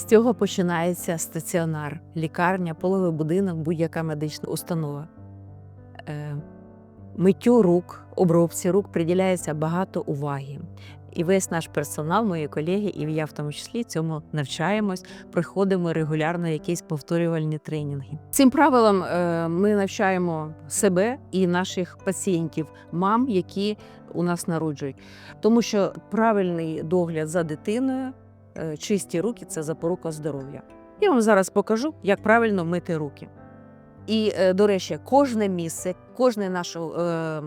З цього починається стаціонар, лікарня, пологовий будинок, будь-яка медична установа. Е, Миттю рук, обробці рук приділяється багато уваги. І весь наш персонал, мої колеги, і я в тому числі цьому навчаємось, проходимо регулярно якісь повторювальні тренінги. Цим правилам е, ми навчаємо себе і наших пацієнтів, мам, які у нас народжують. Тому що правильний догляд за дитиною, чисті руки це запорука здоров'я. Я вам зараз покажу, як правильно мити руки. І, е, до речі, кожне місце, кожний наш е,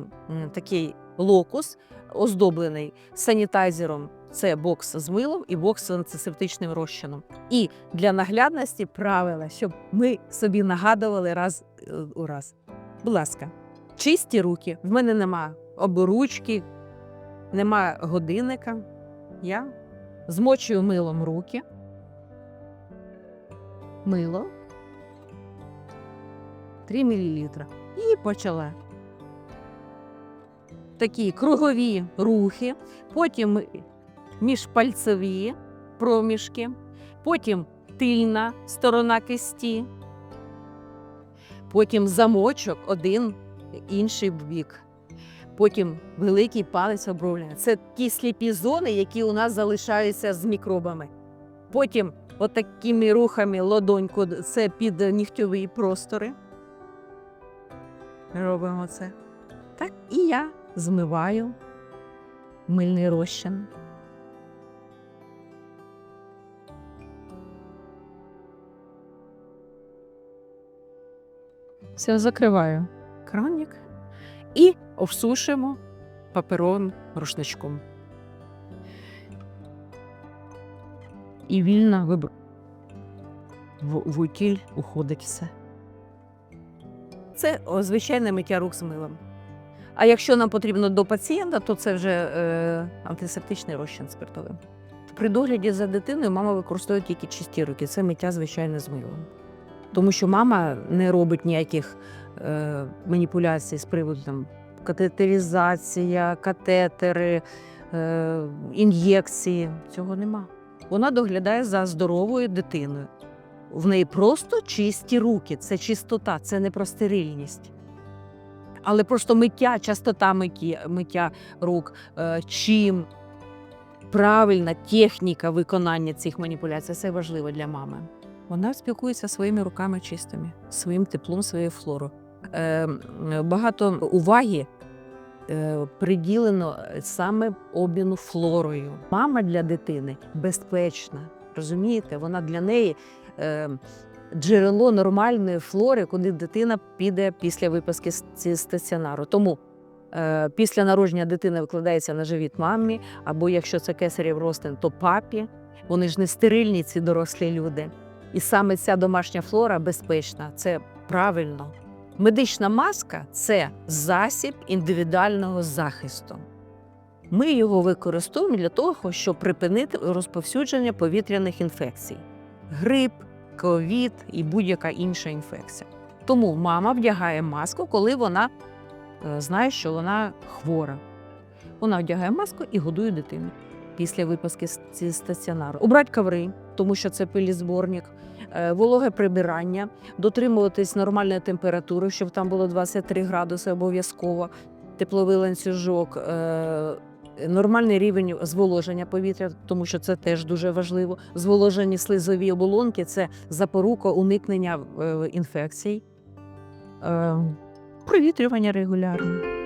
такий локус оздоблений санітайзером. Це бокс з милом і бокс з антисептичним розчином. І для наглядності правила, щоб ми собі нагадували раз е, у раз. Будь ласка, чисті руки. В мене нема обручки, нема годинника. Я змочую милом руки. Мило. 3 мл. І почала. Такі кругові рухи, потім міжпальцеві проміжки, потім тильна сторона кисті, потім замочок один, інший бік. Потім великий палець оброблення. Це ті сліпі зони, які у нас залишаються з мікробами. Потім отакими рухами лодоньку це під нігтьові простори. Робимо це. Так, і я змиваю мильний розчин. Все, закриваю кранник і обсушуємо паперовим рушничком. І вільно вибр... в, в утіль уходить все. Це звичайне миття рук з милом. А якщо нам потрібно до пацієнта, то це вже е, антисептичний розчин спиртовий. При догляді за дитиною мама використовує тільки чисті руки. Це миття звичайне з милом. Тому що мама не робить ніяких е, маніпуляцій з приводу там, катетеризація, катетери, е, ін'єкції. Цього нема. Вона доглядає за здоровою дитиною. В неї просто чисті руки, це чистота, це не про стерильність. Але просто миття, частота миття, рук, е, чим правильна техніка виконання цих маніпуляцій це важливо для мами. Вона спілкується своїми руками чистими, своїм теплом, своєю флорою. Е, багато уваги е, приділено саме обміну флорою. Мама для дитини безпечна, розумієте? Вона для неї е, джерело нормальної флори, куди дитина піде після виписки з стаціонару. Тому е, після народження дитина викладається на живіт мамі, або якщо це кесарів ростин, то папі. Вони ж не стерильні, ці дорослі люди. І саме ця домашня флора безпечна, це правильно. Медична маска це засіб індивідуального захисту. Ми його використовуємо для того, щоб припинити розповсюдження повітряних інфекцій: грип, ковід і будь-яка інша інфекція. Тому мама вдягає маску, коли вона е, знає, що вона хвора. Вона вдягає маску і годує дитину після виписки зі стаціонару. Убрати коври, тому що це пилізборник, е, вологе прибирання, дотримуватись нормальної температури, щоб там було 23 градуси обов'язково, тепловий ланцюжок. е, Нормальний рівень зволоження повітря, тому що це теж дуже важливо. Зволожені слизові оболонки це запорука уникнення е, інфекцій, провітрювання регулярне.